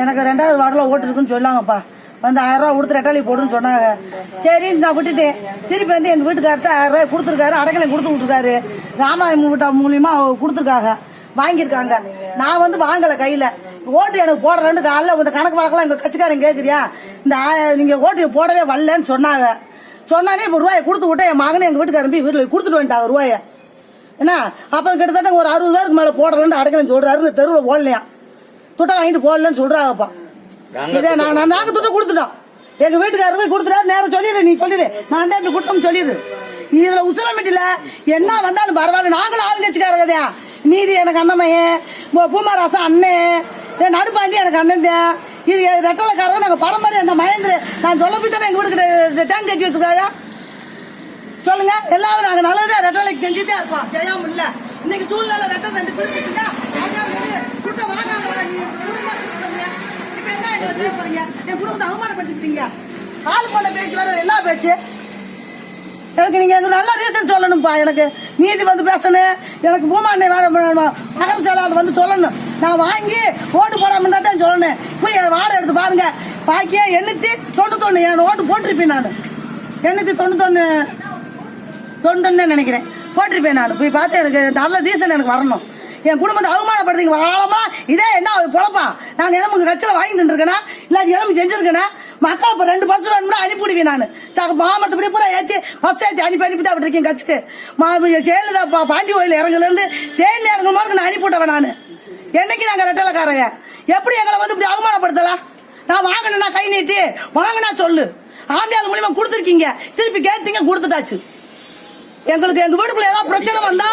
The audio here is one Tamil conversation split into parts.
எனக்கு ரெண்டாவது வார்டில் ஓட்டு இருக்குன்னு சொன்னாங்கப்பா. வந்து ஆயிரம் ரூபா கொடுத்து ரெட்டாளி போடுன்னு சொன்னாங்க. சரி நான் விட்டுட்டேன் திருப்பி வந்து எங்கள் வீட்டுக்கார்ட்ட ஆயிரம் ரூபாய் கொடுத்துருக்காரு அடைக்கலை கொடுத்து விட்டுருக்காரு ராமாயணம் வீட்டா மூலியமா கொடுத்துருக்காங்க. வாங்கியிருக்காங்க. நான் வந்து வாங்கலை கையில். ஓட்டு எனக்கு போடுறேன்னு காலைல இந்த கணக்கு வழக்கெல்லாம் எங்கள் கட்சிக்காரன் கேட்குறியா இந்த நீங்கள் நீங்க ஓட்டு போடவே வரலன்னு சொன்னாங்க. சொன்னானே இப்போ ரூபாயை கொடுத்து விட்டு என் மகனை எங்கள் வீட்டுக்காரம்பி வீட்டில் கொடுத்துட்டு வந்துட்டாங்க ரூபாயை. என்ன? அப்புறம் கிட்டத்தட்ட ஒரு அறுபது பேருக்கு மேலே போடலன்னு அடைக்கலன்னு சொல்றாரு தெருவில் போடலையா துட்டை வாங்கிட்டு போடலன்னு சொல்றாங்கப்பா. இதே நான் நான் நாங்க துட்டை கொடுத்துட்டோம். எங்க வீட்டுக்காரர் போய் கொடுத்துட்டாரு நேரம் சொல்லிடு நீ சொல்லிடு. நான் தான் இப்படி கொடுத்தோம் சொல்லிடு. நீ இதுல உசலமிட்டில என்ன வந்தாலும் பரவாயில்ல. நாங்களும் ஆளுங்கட்சிக்காரங்கதா நீதி எனக்கு அண்ணமையன் பூமாராசன் அண்ணன் நடுப்பாண்டி எனக்கு அண்ணன் தான். இது ரெட்டலைக்காரங்க நாங்க பரம்பரை அந்த மகேந்திர நான் சொல்ல போய் தானே எங்க வீட்டுக்கு டேங்க் கட்டி வச்சிருக்காங்க. சொல்லுங்க எல்லாரும் நாங்க நல்லதா ரெட்டலைக்கு செஞ்சுட்டே இருக்கோம். செய்யாம இல்ல இன்னைக்கு சூழ்நிலை ரெட்டை ரெண்டு பேர் வச்சுட்டா கொடுத்த வாங்காத நீ கொடுங்க, கொடுக்குறோம்ல. இப்ப போறீங்க? என் குடும்பத்தை அவமானப்படுத்திட்டீங்க. ஆளு கொண்ட பேச்சு வேற என்ன பேச்சு. எனக்கு நீங்க எனக்கு நல்ல ரீசன் சொல்லணும்ப்பா எனக்கு. நீதி வந்து பேசணும். எனக்கு பூமாண்ணை மகர செயலாளர் வந்து சொல்லணும். நான் வாங்கி ஓட்டு போடாம இருந்தா தான் சொல்லணும். போய் என் வாடகை எடுத்து பாருங்க. பாக்கியா எண்ணூத்தி தொண்ணூத்தொன்னு என் ஓட்டு போட்டிருப்பேன் நான். எண்ணூத்தி தொண்ணூத்தொன்னு தொண்டுன்னு நினைக்கிறேன். போட்டிருப்பேன் நான். போய் பார்த்து எனக்கு நல்ல ரீசன் எனக்கு வரணும். என் குடும்பத்தை அவமானப்படுத்திங்க வாழமா? இதே என்ன பொழப்பா? நாங்கள் என்ன உங்கள் கட்சியில் வாங்கி தந்துருக்கேனா? இல்லாட்டி எலும்பு செஞ்சிருக்கேனா? மக்கா இப்போ ரெண்டு பஸ் வேணும்னா அனுப்பிவிடுவேன் நான். சக மாமத்தப்படி பூரா ஏற்றி பஸ் ஏற்றி அனுப்பி அனுப்பி தான் இருக்கேன் கட்சிக்கு. மா ஜெயலலிதா பா பாண்டி கோயில் இறங்குலேருந்து தேனியில் இறங்கும் போது நான் அனுப்பிவிட்டவன் நான். என்னைக்கு நாங்கள் ரெட்டலக்காரங்க? எப்படி எங்களை வந்து இப்படி அவமானப்படுத்தலாம்? நான் வாங்கினா கை நீட்டி வாங்கினா சொல்லு. ஆம்பியால் மூலியமா கொடுத்துருக்கீங்க. திருப்பி கேட்டீங்க கொடுத்துட்டாச்சு. எங்களுக்கு எங்க வீட்டுக்குள்ள ஏதாவது பிரச்சனை வந்தா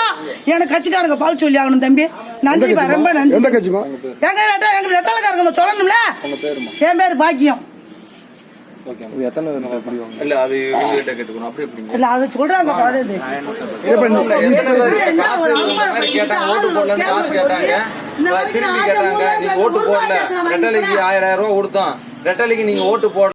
எனக்கு கட்சிக்காரங்க பால் சொல்லி ஆகணும் தம்பி. நன்றிப்பா ரொம்ப நன்றி. எந்த கட்சிமா எங்க ரெட்ட எங்க ரெட்டலக்காரங்க சொல்லணும்ல? என் பேர் பாக்கியம். அது சொல்றாங்க ஓட்டு போடல. ரெட்டலைக்கு ஆயிரம் ரூபாய் கொடுத்தோம். ரெட்டலைக்கு நீங்க ஓட்டு போட